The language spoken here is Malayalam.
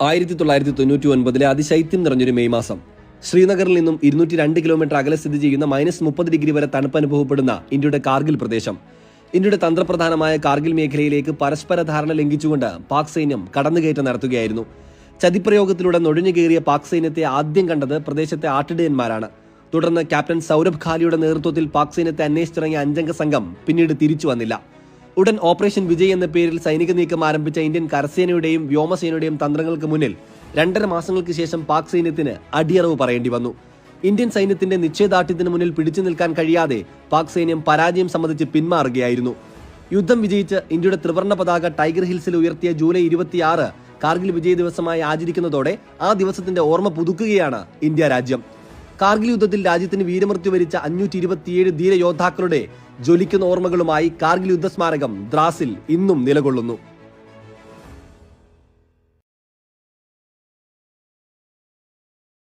ആയിരത്തി തൊള്ളായിരത്തി തൊണ്ണൂറ്റി ഒൻപതിലെ അതിശൈത്യം നിറഞ്ഞൊരു മെയ് മാസം. ശ്രീനഗറിൽ നിന്നും ഇരുന്നൂറ്റി രണ്ട് കിലോമീറ്റർ അകലെ സ്ഥിതി ചെയ്യുന്ന മൈനസ് മുപ്പത് ഡിഗ്രി വരെ തണുപ്പ് അനുഭവപ്പെടുന്ന ഇന്ത്യയുടെ കാർഗിൽ പ്രദേശം. ഇന്ത്യയുടെ തന്ത്രപ്രധാനമായ കാർഗിൽ മേഖലയിലേക്ക് പരസ്പര ധാരണ ലംഘിച്ചുകൊണ്ട് പാക് സൈന്യം കടന്നുകയറ്റം നടത്തുകയായിരുന്നു. ചതിപ്രയോഗത്തിലൂടെ നുഴഞ്ഞു കയറിയ പാക് സൈന്യത്തെ ആദ്യം കണ്ടത് പ്രദേശത്തെ ആട്ടിടയന്മാരാണ്. തുടർന്ന് ക്യാപ്റ്റൻ സൗരഭ് ഖാലിയുടെ നേതൃത്വത്തിൽ പാക് സൈന്യത്തെ അന്വേഷിച്ചിറങ്ങിയ അഞ്ചംഗ സംഘം പിന്നീട് തിരിച്ചു വന്നില്ല. ഉടൻ ഓപ്പറേഷൻ വിജയ് എന്ന പേരിൽ സൈനിക നീക്കം ആരംഭിച്ച ഇന്ത്യൻ കരസേനയുടെയും വ്യോമസേനയുടെയും തന്ത്രങ്ങൾക്ക് മുന്നിൽ രണ്ടര മാസങ്ങൾക്ക് ശേഷം പാക് സൈന്യത്തിന് അടിയറവ് പറയേണ്ടി വന്നു. ഇന്ത്യൻ സൈന്യത്തിന്റെ നിശ്ചയദാർഢ്യത്തിന് മുന്നിൽ പിടിച്ചു നിൽക്കാൻ കഴിയാതെ പാക് സൈന്യം പരാജയം സംബന്ധിച്ച് പിന്മാറുകയായിരുന്നു. യുദ്ധം വിജയിച്ച് ഇന്ത്യയുടെ ത്രിവർണ പതാക ടൈഗർ ഹിൽസിൽ ഉയർത്തിയ ജൂലൈ ഇരുപത്തിയാറ് കാർഗിൽ വിജയ ദിവസമായി ആചരിക്കുന്നതോടെ ആ ദിവസത്തിന്റെ ഓർമ്മ പുതുക്കുകയാണ് ഇന്ത്യ രാജ്യം. കാർഗിൽ യുദ്ധത്തിൽ രാജ്യത്തിന് വീരമൃത്യു വരിച്ച അഞ്ഞൂറ്റി ഇരുപത്തിയേഴ് ധീരയോദ്ധാക്കളുടെ ജ്വലിക്കുന്ന ഓർമ്മകളുമായി കാർഗിൽ യുദ്ധസ്മാരകം ദ്രാസിൽ ഇന്നും നിലകൊള്ളുന്നു.